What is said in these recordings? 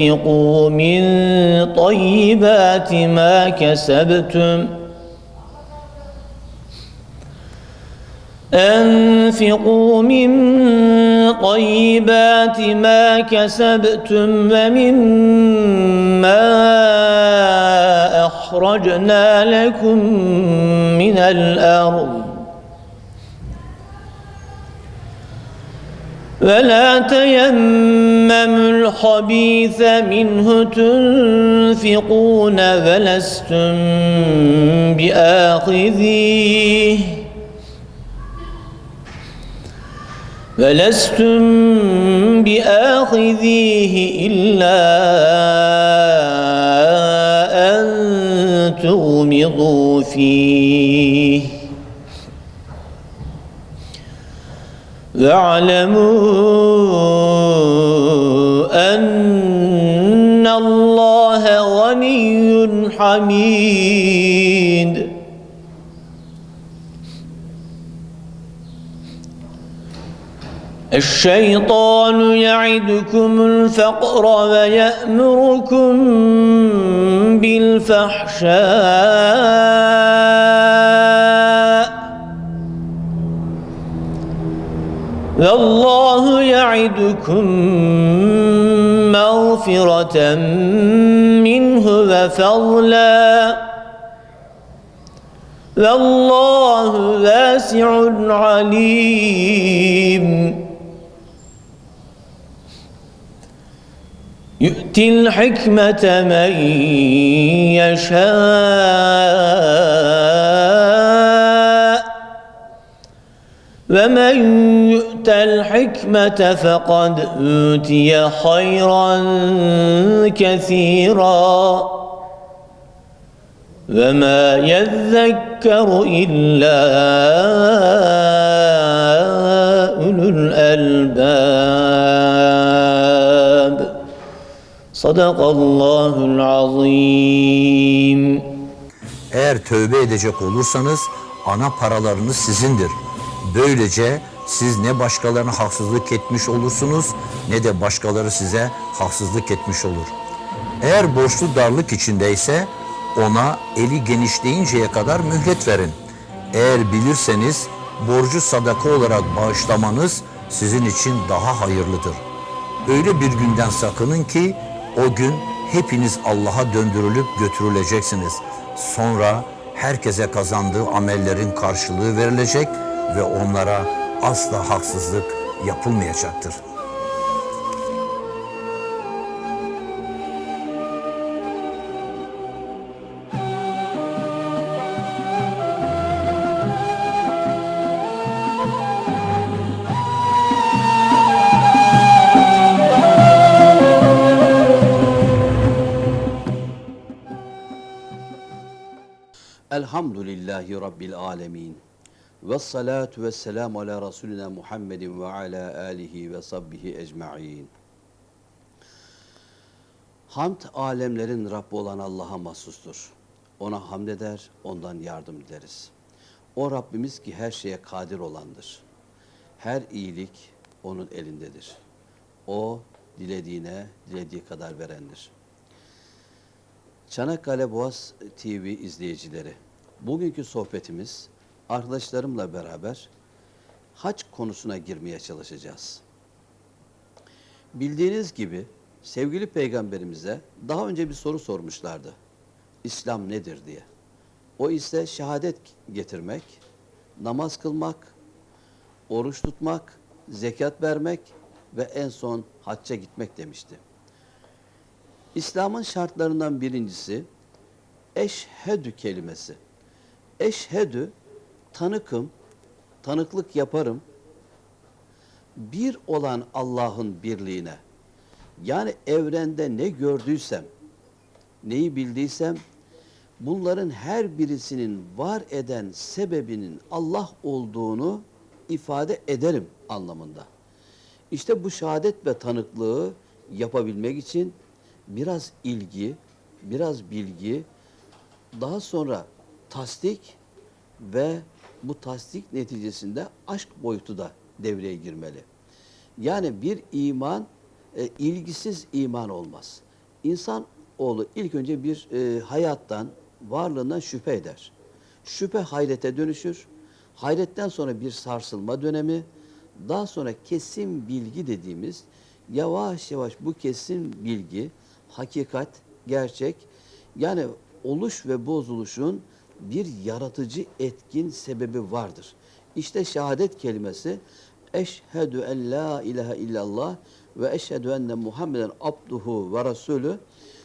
أنفقوا من طيبات ما كسبتم أنفقوا من طيبات ما كسبتم ومما أخرجنا لكم من الأرض ولا تيمموا الخبيث منه تنفقون ولستم بآخذيه ولستم بآخذيه إلا أن تغمضوا فيه واعلموا أن الله غني حميد. الشيطان يعدكم الفقر ويأمركم بالفحشاء. والله يعدكم مغفرة منه وفضلا. والله واسع عليم. يؤتي الحكمة من يشاء. ومن يؤت الحكمة فقد أوتي خيرا كثيرا وما يذكر إلا أولو الألباب صدق الله العظيم Eğer tövbe edecek olursanız ana paralarınız sizindir. Böylece siz ne başkalarına haksızlık etmiş olursunuz ne de başkaları size haksızlık etmiş olur. Eğer borçlu darlık içindeyse ona eli genişleyinceye kadar mühlet verin. Eğer bilirseniz borcu sadaka olarak bağışlamanız sizin için daha hayırlıdır. Öyle bir günden sakının ki o gün hepiniz Allah'a döndürülüp götürüleceksiniz. Sonra herkese kazandığı amellerin karşılığı verilecek ve onlara asla haksızlık yapılmayacaktır. Elhamdülillahi Rabbil alemin. Ve salatu ve selamu ala Resulina Muhammedin ve ala alihi ve sabbihi ecma'in. Hamd alemlerin Rabbi olan Allah'a mahsustur. Ona hamd eder, ondan yardım dileriz. O Rabbimiz ki her şeye kadir olandır. Her iyilik onun elindedir. O dilediğine dilediği kadar verendir. Çanakkale Boğaz TV izleyicileri, bugünkü sohbetimiz arkadaşlarımla beraber hac konusuna girmeye çalışacağız. Bildiğiniz gibi sevgili peygamberimize daha önce bir soru sormuşlardı. İslam nedir diye. O ise şehadet getirmek, namaz kılmak, oruç tutmak, zekat vermek ve en son hacca gitmek demişti. İslam'ın şartlarından birincisi eşhedü kelimesi. Eşhedü tanıkım, tanıklık yaparım bir olan Allah'ın birliğine Yani evrende ne gördüysem, neyi bildiysem bunların her birisinin var eden sebebinin Allah olduğunu ifade ederim anlamında. İşte bu şehadet ve tanıklığı yapabilmek için biraz ilgi, biraz bilgi, daha sonra tasdik ve bu tasdik neticesinde aşk boyutu da devreye girmeli. Yani bir iman e, ilgisiz iman olmaz. İnsan oğlu ilk önce bir e, hayattan, varlığından şüphe eder. Şüphe hayrete dönüşür. Hayretten sonra bir sarsılma dönemi, daha sonra kesin bilgi dediğimiz yavaş yavaş bu kesin bilgi, hakikat, gerçek yani oluş ve bozuluşun bir yaratıcı etkin sebebi vardır. İşte şehadet kelimesi eşhedü en la ilahe illallah ve eşhedü enne Muhammeden abduhu ve rasulü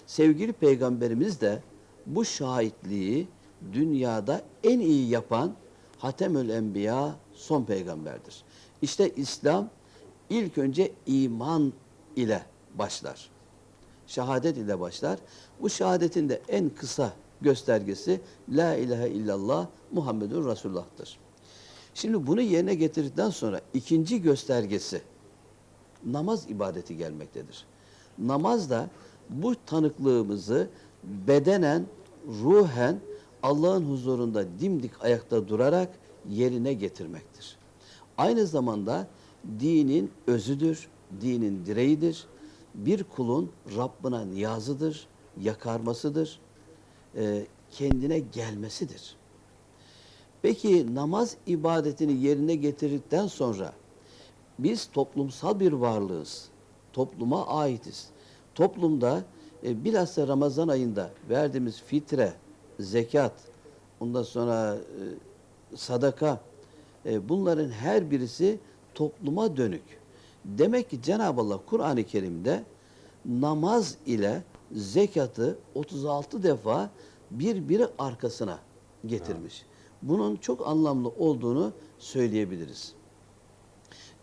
sevgili peygamberimiz de bu şahitliği dünyada en iyi yapan Hatemül Enbiya son peygamberdir. İşte İslam ilk önce iman ile başlar. Şehadet ile başlar. Bu şehadetin de en kısa göstergesi La ilahe illallah Muhammedun Resulullah'tır. Şimdi bunu yerine getirdikten sonra ikinci göstergesi namaz ibadeti gelmektedir. Namaz da bu tanıklığımızı bedenen, ruhen Allah'ın huzurunda dimdik ayakta durarak yerine getirmektir. Aynı zamanda dinin özüdür, dinin direğidir. Bir kulun Rabbına niyazıdır, yakarmasıdır, e, kendine gelmesidir. Peki namaz ibadetini yerine getirdikten sonra biz toplumsal bir varlığız. Topluma aitiz. Toplumda e, bilhassa Ramazan ayında verdiğimiz fitre, zekat, ondan sonra e, sadaka e, bunların her birisi topluma dönük. Demek ki Cenab-ı Allah Kur'an-ı Kerim'de namaz ile zekatı 36 defa birbiri arkasına getirmiş. Bunun çok anlamlı olduğunu söyleyebiliriz.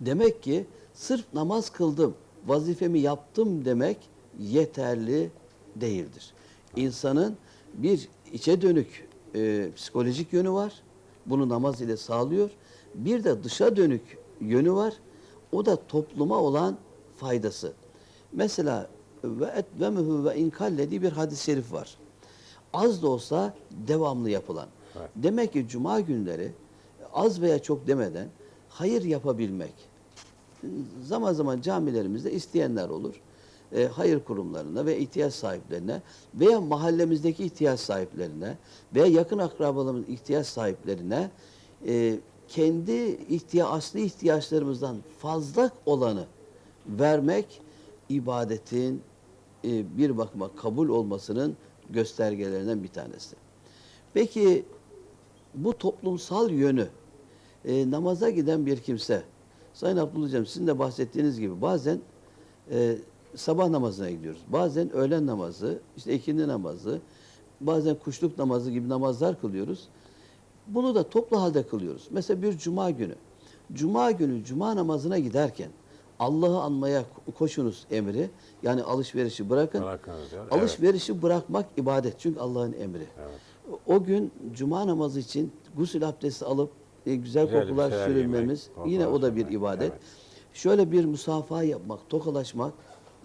Demek ki sırf namaz kıldım, vazifemi yaptım demek yeterli değildir. İnsanın bir içe dönük e, psikolojik yönü var. Bunu namaz ile sağlıyor. Bir de dışa dönük yönü var. O da topluma olan faydası. Mesela ve etvemuhu ve inkalle diye bir hadis-i şerif var. Az da olsa devamlı yapılan. Evet. Demek ki cuma günleri az veya çok demeden hayır yapabilmek. Zaman zaman camilerimizde isteyenler olur. E, hayır kurumlarına ve ihtiyaç sahiplerine veya mahallemizdeki ihtiyaç sahiplerine veya yakın akrabalarımızın ihtiyaç sahiplerine e, kendi ihtiya asli ihtiyaçlarımızdan fazla olanı vermek ibadetin e, bir bakıma kabul olmasının göstergelerinden bir tanesi. Peki bu toplumsal yönü e, namaza giden bir kimse Sayın Abdullah Hocam sizin de bahsettiğiniz gibi bazen e, sabah namazına gidiyoruz. Bazen öğlen namazı, işte ikindi namazı, bazen kuşluk namazı gibi namazlar kılıyoruz. Bunu da toplu halde kılıyoruz. Mesela bir cuma günü. Cuma günü cuma namazına giderken Allah'ı anmaya koşunuz emri. Yani alışverişi bırakın. Bırakınız diyor. Alışverişi bırakmak ibadet. Çünkü Allah'ın emri. Evet. O gün cuma namazı için gusül abdesti alıp e, güzel, Güzel kokular şeyler sürünmemiz yemek, yine o da bir ibadet. evet. Şöyle bir musafaha yapmak, tokalaşmak,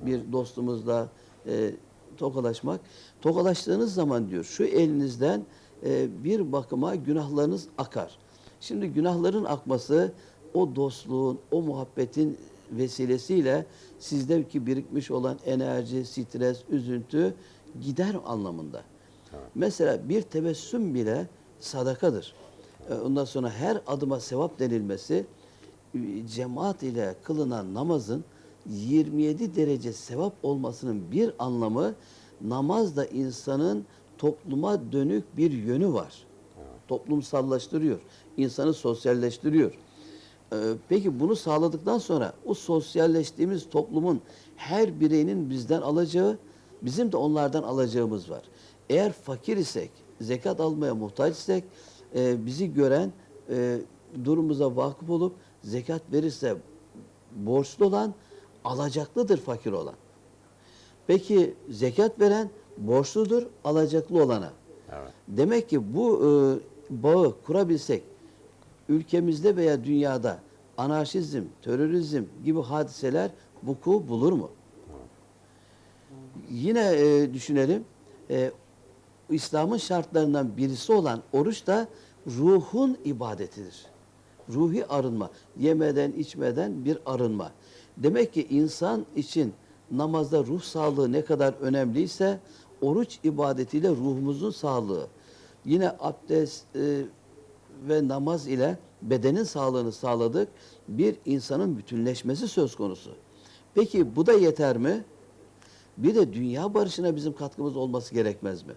bir dostumuzla e, tokalaşmak. Tokalaştığınız zaman diyor şu elinizden e, bir bakıma günahlarınız akar. Şimdi günahların akması o dostluğun, o muhabbetin vesilesiyle sizdeki birikmiş olan enerji, stres, üzüntü gider anlamında. Mesela bir tebessüm bile sadakadır. E, Ondan sonra her adıma sevap denilmesi e, cemaat ile kılınan namazın 27 derece sevap olmasının bir anlamı namaz da insanın topluma dönük bir yönü var. Toplumsallaştırıyor, insanı sosyalleştiriyor. Ee, Peki bunu sağladıktan sonra o sosyalleştiğimiz toplumun her bireyinin bizden alacağı, bizim de onlardan alacağımız var. Eğer fakir isek, zekat almaya muhtaç isek, e, bizi gören e, durumumuza vakıf olup zekat verirse borçlu olan alacaklıdır fakir olan. Peki zekat veren borçludur alacaklı olana. Evet. Demek ki bu e, bağı kurabilsek ülkemizde veya dünyada anarşizm, terörizm gibi hadiseler vuku bulur mu? Yine e, düşünelim. E, İslam'ın şartlarından birisi olan oruç da ruhun ibadetidir. Ruhi arınma. Yemeden, içmeden bir arınma. Demek ki insan için namazda ruh sağlığı ne kadar önemliyse oruç ibadetiyle ruhumuzun sağlığı. Yine abdest e, ve namaz ile bedenin sağlığını sağladık. Bir insanın bütünleşmesi söz konusu. Peki bu da yeter mi? Bir de dünya barışına bizim katkımız olması gerekmez mi?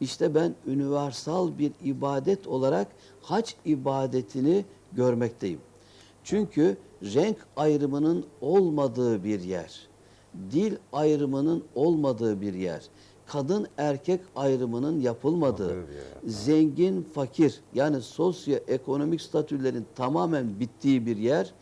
İşte ben universal bir ibadet olarak hac ibadetini görmekteyim. Çünkü renk ayrımının olmadığı bir yer, dil ayrımının olmadığı bir yer, kadın erkek ayrımının yapılmadığı, yer. zengin fakir yani sosyoekonomik statülerin tamamen bittiği bir yer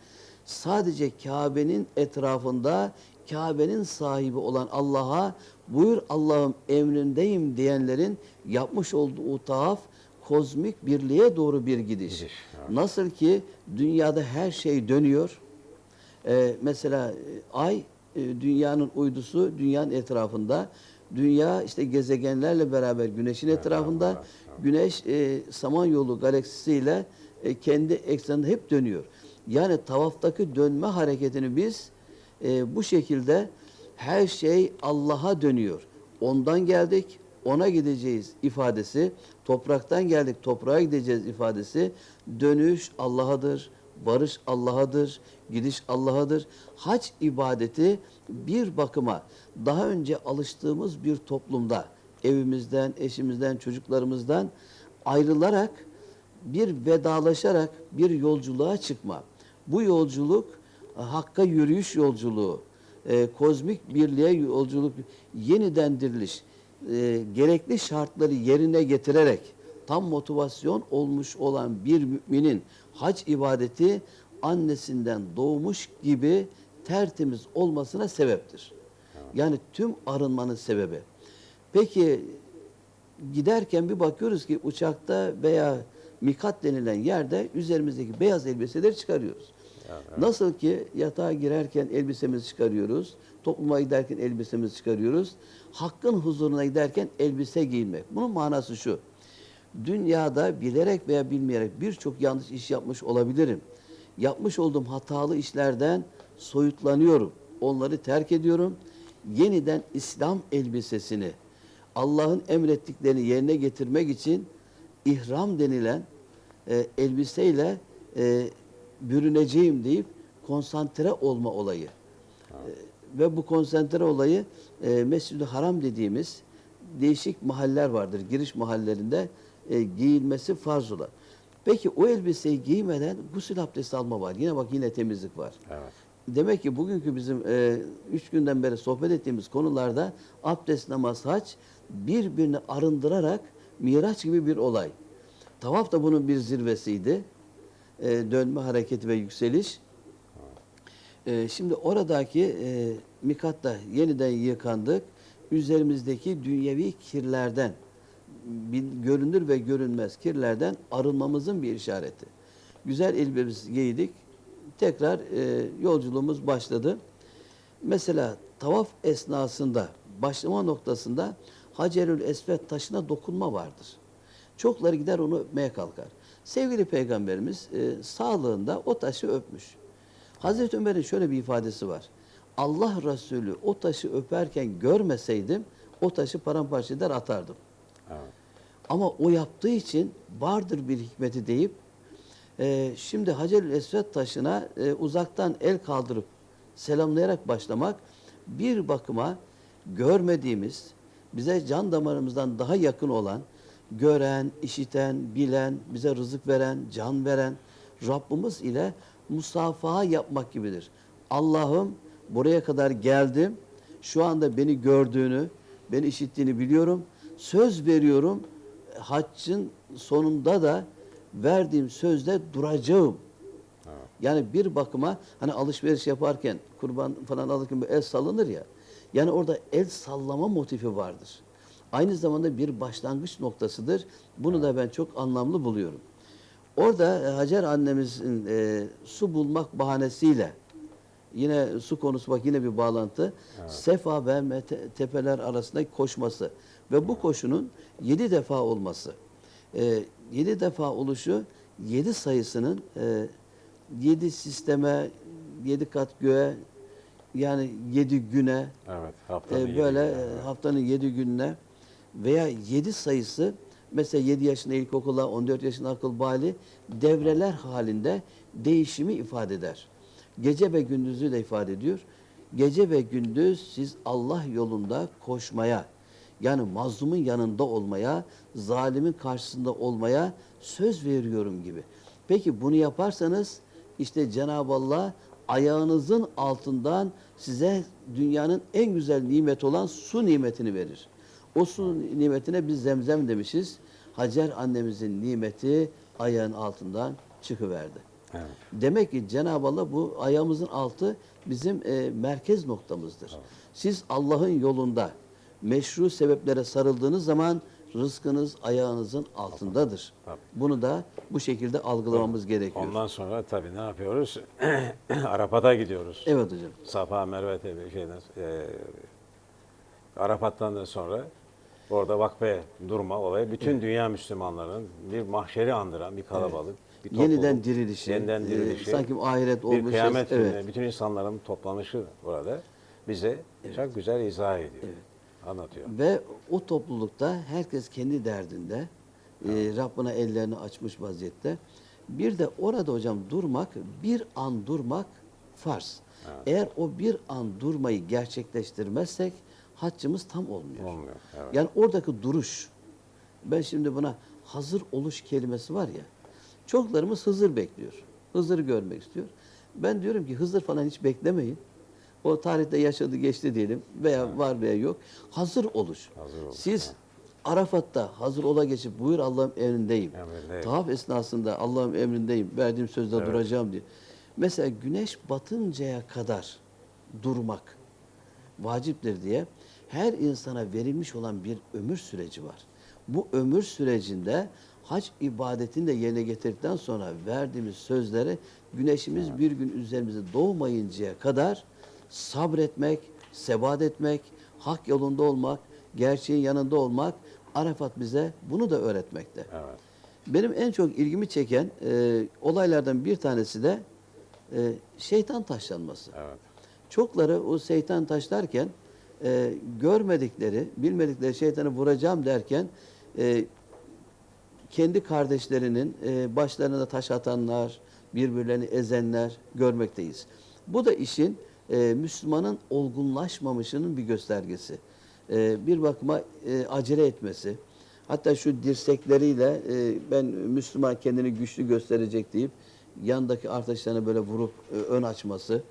sadece Kabe'nin etrafında Kabe'nin sahibi olan Allah'a buyur Allah'ım emrindeyim diyenlerin yapmış olduğu tuhaf kozmik birliğe doğru bir gidiş. Gidiş, evet. Nasıl ki dünyada her şey dönüyor. Ee, mesela e, ay e, dünyanın uydusu dünyanın etrafında. Dünya işte gezegenlerle beraber güneşin etrafında. evet, evet. Güneş e, Samanyolu galaksisiyle e, kendi ekseninde hep dönüyor. Yani tavaftaki dönme hareketini biz e, bu şekilde her şey Allah'a dönüyor. Ondan geldik, ona gideceğiz ifadesi, topraktan geldik, toprağa gideceğiz ifadesi, dönüş Allah'adır, barış Allah'adır, gidiş Allah'adır. Hac ibadeti bir bakıma daha önce alıştığımız bir toplumda, evimizden, eşimizden, çocuklarımızdan ayrılarak bir vedalaşarak bir yolculuğa çıkma. Bu yolculuk e, Hakk'a yürüyüş yolculuğu, e, kozmik birliğe yolculuk, yeniden diriliş, e, gerekli şartları yerine getirerek tam motivasyon olmuş olan bir müminin hac ibadeti annesinden doğmuş gibi tertemiz olmasına sebeptir. Yani tüm arınmanın sebebi. Peki giderken bir bakıyoruz ki uçakta veya mikat denilen yerde üzerimizdeki beyaz elbiseleri çıkarıyoruz. Nasıl ki yatağa girerken elbisemizi çıkarıyoruz, topluma giderken elbisemizi çıkarıyoruz, hakkın huzuruna giderken elbise giymek. Bunun manası şu, dünyada bilerek veya bilmeyerek birçok yanlış iş yapmış olabilirim. Yapmış olduğum hatalı işlerden soyutlanıyorum, onları terk ediyorum. Yeniden İslam elbisesini, Allah'ın emrettiklerini yerine getirmek için ihram denilen e, elbiseyle e, bürüneceğim deyip konsantre olma olayı. E, ve bu konsantre olayı e, Mescid-i Haram dediğimiz değişik mahaller vardır. Giriş mahallerinde e, giyilmesi farz olan. Peki o elbiseyi giymeden gusül abdesti alma var. Yine bak yine temizlik var. Evet. Demek ki bugünkü bizim e, üç günden beri sohbet ettiğimiz konularda abdest, namaz, hac birbirini arındırarak miraç gibi bir olay. Tavaf da bunun bir zirvesiydi. E, dönme hareketi ve yükseliş. E, şimdi oradaki e, mikatta yeniden yıkandık. Üzerimizdeki dünyevi kirlerden, görünür ve görünmez kirlerden arınmamızın bir işareti. Güzel elbisemizi giydik. Tekrar e, yolculuğumuz başladı. Mesela tavaf esnasında, başlama noktasında Hacerül Esved taşına dokunma vardır. Çokları gider onu öpmeye kalkar. Sevgili Peygamberimiz e, sağlığında o taşı öpmüş. Hazreti Ömer'in şöyle bir ifadesi var. Allah Resulü o taşı öperken görmeseydim o taşı paramparça eder atardım. Evet. Ama o yaptığı için vardır bir hikmeti deyip e, şimdi Hacerül Esved taşına e, uzaktan el kaldırıp selamlayarak başlamak bir bakıma görmediğimiz, bize can damarımızdan daha yakın olan, gören, işiten, bilen, bize rızık veren, can veren Rabbimiz ile musafaha yapmak gibidir. Allah'ım buraya kadar geldim. Şu anda beni gördüğünü, beni işittiğini biliyorum. Söz veriyorum. Haccın sonunda da verdiğim sözde duracağım. Yani bir bakıma hani alışveriş yaparken kurban falan alırken el salınır ya. Yani orada el sallama motifi vardır. Aynı zamanda bir başlangıç noktasıdır. Bunu da ben çok anlamlı buluyorum. Orada e, Hacer annemizin e, su bulmak bahanesiyle yine su konusu bak yine bir bağlantı. Sefa ve tepeler arasındaki koşması ve bu koşunun yedi defa olması. E, yedi defa oluşu yedi sayısının e, yedi sisteme, yedi kat göğe yani yedi güne Evet. Haftanın e, yedi böyle günü, e, evet. haftanın yedi gününe veya yedi sayısı mesela 7 yaşında ilkokula 14 yaşında akıl bali devreler halinde değişimi ifade eder. Gece ve gündüzü de ifade ediyor. Gece ve gündüz siz Allah yolunda koşmaya yani mazlumun yanında olmaya, zalimin karşısında olmaya söz veriyorum gibi. Peki bunu yaparsanız işte Cenab-ı Allah ayağınızın altından size dünyanın en güzel nimeti olan su nimetini verir. O su nimetine biz zemzem demişiz. Hacer annemizin nimeti ayağın altından çıkıverdi. Evet. Demek ki Cenab-ı Allah bu ayağımızın altı bizim e, merkez noktamızdır. Siz Allah'ın yolunda meşru sebeplere sarıldığınız zaman rızkınız ayağınızın altındadır. Tabii. Bunu da bu şekilde algılamamız gerekiyor. Ondan sonra tabii ne yapıyoruz? Arafat'a gidiyoruz. Evet hocam. Safa Merve tepe şeyden e, Arafat'tan da sonra orada vakfe durma olayı bütün dünya Müslümanların bir mahşeri andıran bir kalabalık. Bir topluluk, Yeniden dirilişi, yeniden e, dirilişi. sanki ahiret bir olmuş. kıyamet evet. bütün insanların toplanışı burada bize çok güzel izah ediyor. Anlatıyor. Ve o toplulukta herkes kendi derdinde, e, Rabbine ellerini açmış vaziyette. Bir de orada hocam durmak, bir an durmak farz. Eğer o bir an durmayı gerçekleştirmezsek haccımız tam olmuyor. Olmuyor, evet. Yani oradaki duruş, ben şimdi buna hazır oluş kelimesi var ya, çoklarımız Hızır bekliyor. Hızır'ı görmek istiyor. Ben diyorum ki Hızır falan hiç beklemeyin. O tarihte yaşadı geçti diyelim veya var veya yok. Hazır oluş. Hazır oluş, Siz Arafat'ta hazır ola geçip buyur Allah'ım emrindeyim. Emrindeyim. Tavaf esnasında Allah'ım emrindeyim. Verdiğim sözde Evet. duracağım diye. Mesela güneş batıncaya kadar durmak vaciptir diye her insana verilmiş olan bir ömür süreci var. Bu ömür sürecinde hac ibadetini de yerine getirdikten sonra verdiğimiz sözleri güneşimiz bir gün üzerimize doğmayıncaya kadar sabretmek, sebat etmek, hak yolunda olmak, gerçeğin yanında olmak Arafat bize bunu da öğretmekte. Evet. Benim en çok ilgimi çeken e, olaylardan bir tanesi de e, şeytan taşlanması. Evet. Çokları o şeytan taşlarken e, görmedikleri, bilmedikleri şeytanı vuracağım derken e, kendi kardeşlerinin e, başlarına taş atanlar, birbirlerini ezenler görmekteyiz. Bu da işin e, Müslümanın olgunlaşmamışının bir göstergesi. E, bir bakıma e, acele etmesi. Hatta şu dirsekleriyle e, ben Müslüman kendini güçlü gösterecek deyip yandaki arkadaşlarına böyle vurup e, ön açması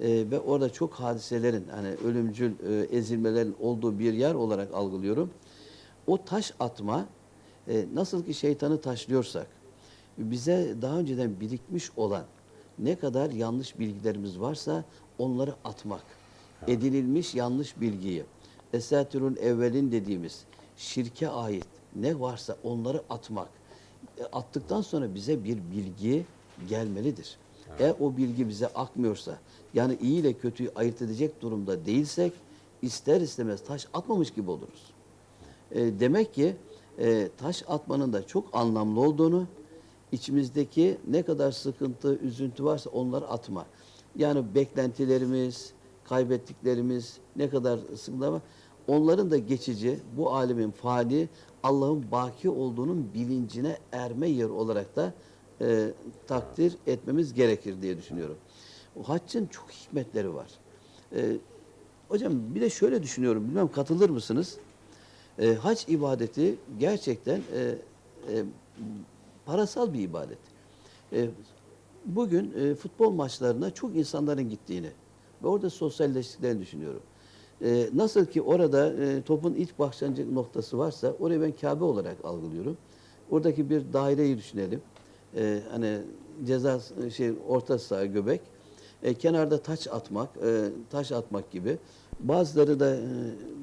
e, ve orada çok hadiselerin hani ölümcül e, ezilmelerin olduğu bir yer olarak algılıyorum. O taş atma e, nasıl ki şeytanı taşlıyorsak bize daha önceden birikmiş olan ne kadar yanlış bilgilerimiz varsa onları atmak. Edinilmiş yanlış bilgiyi, esatürün evvelin dediğimiz şirke ait ne varsa onları atmak. E, attıktan sonra bize bir bilgi gelmelidir. Eğer o bilgi bize akmıyorsa, yani iyi ile kötüyü ayırt edecek durumda değilsek, ister istemez taş atmamış gibi oluruz. E, demek ki e, taş atmanın da çok anlamlı olduğunu, içimizdeki ne kadar sıkıntı, üzüntü varsa onları atma. Yani beklentilerimiz, kaybettiklerimiz ne kadar sıkıntı var, onların da geçici, bu alemin fani, Allah'ın baki olduğunun bilincine erme yeri olarak da e, takdir etmemiz gerekir diye düşünüyorum. O haccın çok hikmetleri var. E, hocam bir de şöyle düşünüyorum, bilmem katılır mısınız? E, hac ibadeti gerçekten e, e, parasal bir ibadet. E, bugün e, futbol maçlarına çok insanların gittiğini ve orada sosyalleştiklerini düşünüyorum. E, nasıl ki orada e, topun ilk başlangıç noktası varsa orayı ben Kabe olarak algılıyorum. Oradaki bir daireyi düşünelim. E, hani ceza şey orta saha göbek. E, kenarda taç atmak, e, taş atmak gibi. Bazıları da e,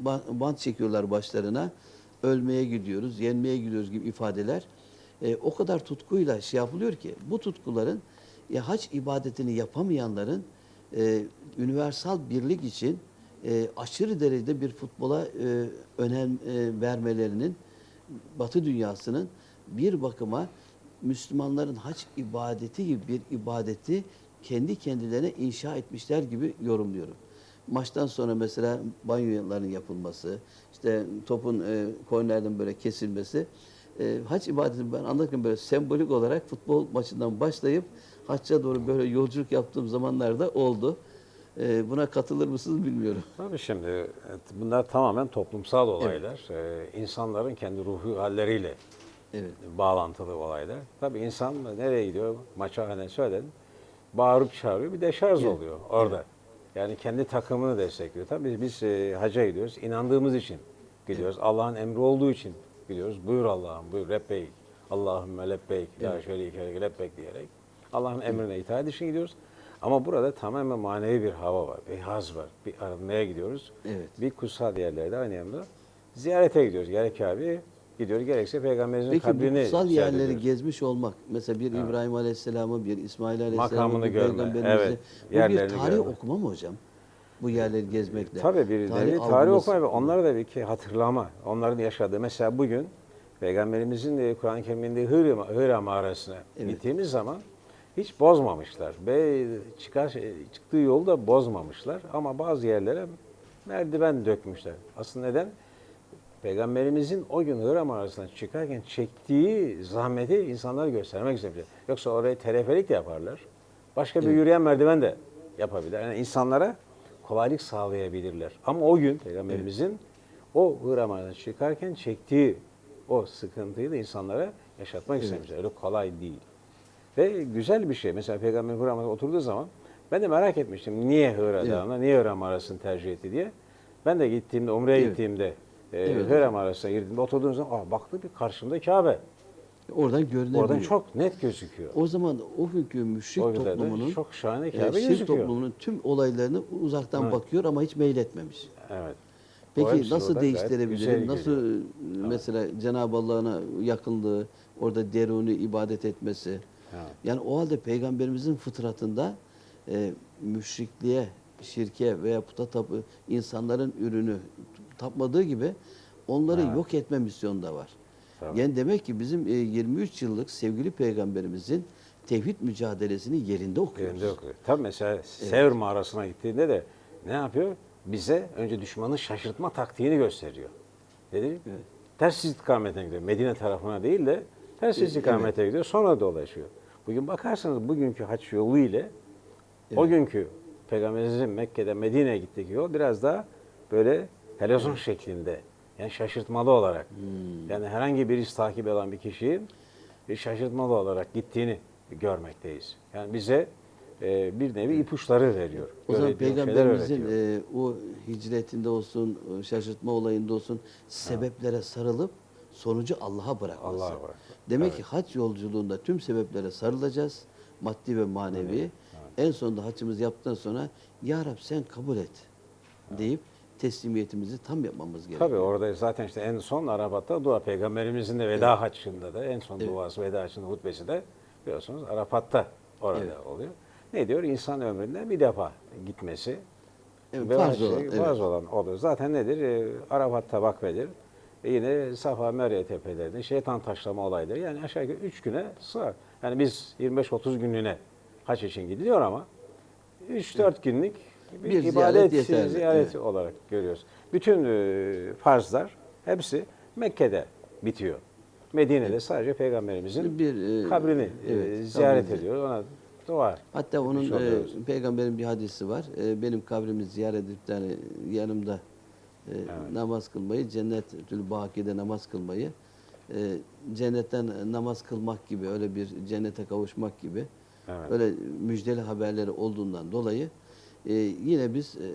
ba- bant çekiyorlar başlarına. Ölmeye gidiyoruz, yenmeye gidiyoruz gibi ifadeler. E, o kadar tutkuyla şey yapılıyor ki bu tutkuların ya hac ibadetini yapamayanların e, universal birlik için e, aşırı derecede bir futbola e, önem e, vermelerinin Batı dünyasının bir bakıma Müslümanların hac ibadeti gibi bir ibadeti kendi kendilerine inşa etmişler gibi yorumluyorum. Maçtan sonra mesela banyoların yapılması, işte topun e, kornerden böyle kesilmesi, e, hac ibadetini ben anlatırken böyle sembolik olarak futbol maçından başlayıp hacca doğru böyle yolculuk yaptığım zamanlarda oldu. E, buna katılır mısınız bilmiyorum. Tabii şimdi evet, bunlar tamamen toplumsal olaylar. Ee, insanların kendi ruhu halleriyle Evet. bağlantılı olaylar. Tabii insan nereye gidiyor? Maça hani söyledin. Bağırıp çağırıyor. Bir deşarj Evet. oluyor orada. Yani kendi takımını destekliyor. Tabii biz e, haca gidiyoruz. inandığımız için gidiyoruz. Allah'ın emri olduğu için gidiyoruz. Buyur Allah'ım, buyur lebbeyk. Allahümme lebbeyk, la şerike lebbeyk diyerek. Allah'ın emrine itaat için gidiyoruz. Ama burada tamamen manevi bir hava var, bir haz var. Bir arınmaya gidiyoruz. Evet. Bir kutsal yerlerde aynı anda ziyarete gidiyoruz. Gerek Kabe'ye gidiyoruz, gerekse Peygamberimizin Peki kabrini kutsal ziyaret yerleri ediyoruz. gezmiş olmak, mesela bir İbrahim Aleyhisselam'ı, bir İsmail Aleyhisselam'ı, Makamını bir görme, peygamberimizi, evet, bu bir tarih görme. okuma mı hocam? Bu yerleri gezmekle. Tabii bir tarih, tarih algımız- okuma ve onları da bir ki hatırlama. Onların yaşadığı mesela bugün Peygamberimizin Kur'an-ı Kerim'inde Hıra, Hıra mağarasına Evet. gittiğimiz zaman hiç bozmamışlar. Ve çıkar, çıktığı yolu da bozmamışlar. Ama bazı yerlere merdiven dökmüşler. Aslında neden? Peygamberimizin o gün Hıra mağarasına çıkarken çektiği zahmeti insanlara göstermek istemişler. Yoksa orayı teleferik de yaparlar. Başka bir yürüyen merdiven de yapabilirler. Yani insanlara kolaylık sağlayabilirler. Ama o gün Peygamberimizin o Hıra mağarasına çıkarken çektiği o sıkıntıyı da insanlara yaşatmak istemişler. Öyle kolay değil. Ve güzel bir şey. Mesela Peygamber Hıra mağarasına oturduğu zaman ben de merak etmiştim. Niye Hıra. Dağı'na, niye Hıra mağarasını tercih etti diye. Ben de gittiğimde, Umre'ye Evet. gittiğimde e, Evet. Hıra mağarasına girdiğimde oturduğum zaman aa, baktım bir karşımda Kabe. Oradan görünebiliyor. Oradan çok net gözüküyor. O zaman o günkü müşrik O toplumunun, çok şahane e, Kabe şirk gözüküyor. toplumunun tüm olaylarını uzaktan Evet. bakıyor ama hiç meyletmemiş. Evet. Peki nasıl değiştirebilirim? Nasıl geliyor. e, mesela Cenab-ı Allah'ına yakınlığı, orada deruni ibadet etmesi. Evet. Yani o halde peygamberimizin fıtratında e, müşrikliğe, şirke veya puta tapı insanların ürünü tapmadığı gibi onları Evet. yok etme misyonu da var. Tabii. Yani demek ki bizim e, 23 yıllık sevgili peygamberimizin tevhid mücadelesini yerinde okuyoruz. Yerinde okuyor. Tabii mesela Sevr mağarasına gittiğinde de ne yapıyor? Bize önce düşmanın şaşırtma taktiğini gösteriyor. Dedi, Evet. ters istikametine gidiyor. Medine tarafına değil de ters istikamete gidiyor. Sonra dolaşıyor. Bugün bakarsanız bugünkü haç yolu ile o günkü Peygamberimizin Mekke'de Medine'ye gittiği yol biraz daha böyle televizyon şeklinde. Yani şaşırtmalı olarak. Hmm. Yani herhangi bir takip eden bir kişinin bir şaşırtmalı olarak gittiğini görmekteyiz. Yani bize e, bir nevi ipuçları veriyor. O zaman peygamberimizin e, o hicretinde olsun, şaşırtma olayında olsun sebeplere sarılıp sonucu Allah'a bırakması. Allah'a bırakması. Demek Evet. ki hac yolculuğunda tüm sebeplere sarılacağız. Maddi ve manevi. En sonunda haccımız yaptıktan sonra Ya Rab sen kabul et deyip teslimiyetimizi tam yapmamız gerekiyor. Tabii orada zaten işte en son Arafat'ta dua Peygamberimizin de veda haccında da en son Evet. duası veda haccında hutbesi de biliyorsunuz Arafat'ta orada Evet. oluyor. Ne diyor? İnsan ömründe bir defa gitmesi. Evet, ve farz o olan, şey, evet. farz olan oluyor. Zaten nedir? Ee, Arafat'ta vakfedir. E yine Safa Merya tepelerinde şeytan taşlama olayları. Yani aşağı yukarı 3 güne sığar. Yani biz 25-30 günlüğüne haç için gidiliyor ama 3-4 günlük bir, Bir ziyaret ibadet yeterli, ziyareti evet. olarak görüyoruz. Bütün e, farzlar hepsi Mekke'de bitiyor. Medine'de sadece Peygamberimizin Bir, e, kabrini e, evet, ziyaret kabrini. ediyor. Ona dua Hatta onun e, peygamberin bir hadisi var. E, benim kabrimi ziyaret edip de hani yanımda e, namaz kılmayı, cennetül bakide namaz kılmayı, e, cennetten namaz kılmak gibi, öyle bir cennete kavuşmak gibi Evet. öyle müjdeli haberleri olduğundan dolayı e, yine biz e,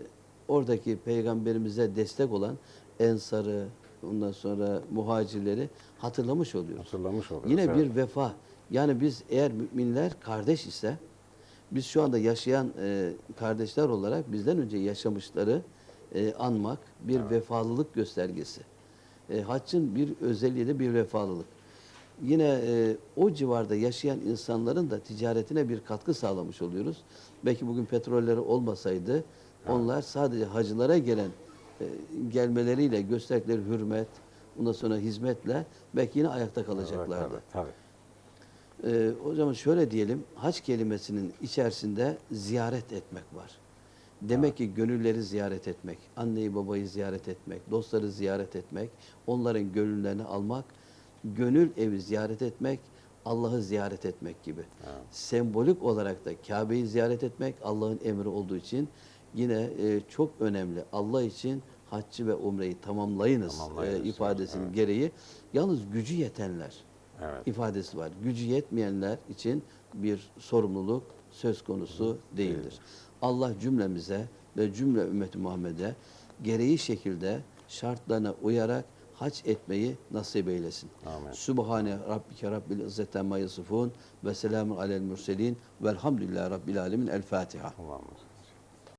oradaki peygamberimize destek olan ensarı, ondan sonra muhacirleri hatırlamış oluyoruz. Hatırlamış oluyoruz. Yine evet. bir vefa. Yani biz eğer müminler kardeş ise Biz şu anda yaşayan e, kardeşler olarak bizden önce yaşamışları e, anmak bir vefalılık göstergesi. E, haccın bir özelliği de bir vefalılık. Yine e, o civarda yaşayan insanların da ticaretine bir katkı sağlamış oluyoruz. Belki bugün petrolleri olmasaydı onlar sadece hacılara gelen e, gelmeleriyle gösterdikleri hürmet, ondan sonra hizmetle belki yine ayakta kalacaklardı. Tabii, tabii. Ee, o zaman şöyle diyelim, hac kelimesinin içerisinde ziyaret etmek var. Demek ki gönülleri ziyaret etmek, anneyi babayı ziyaret etmek, dostları ziyaret etmek, onların gönüllerini almak, gönül evi ziyaret etmek, Allah'ı ziyaret etmek gibi. Sembolik olarak da Kabe'yi ziyaret etmek Allah'ın emri olduğu için yine e, çok önemli. Allah için haccı ve umreyi tamamlayınız, Tamamlayınız, e, ifadesinin evet. gereği. Yalnız gücü yetenler Evet. ifadesi var. Gücü yetmeyenler için bir sorumluluk söz konusu değildir. Allah cümlemize ve cümle ümmeti Muhammed'e gereği şekilde şartlarına uyarak hac etmeyi nasip eylesin. Amin. Sübhane Rabbike Rabbil İzzete Ma Yasifun ve selamun alel mürselin velhamdülillahi Rabbil Alemin. El Fatiha. Allah'ım.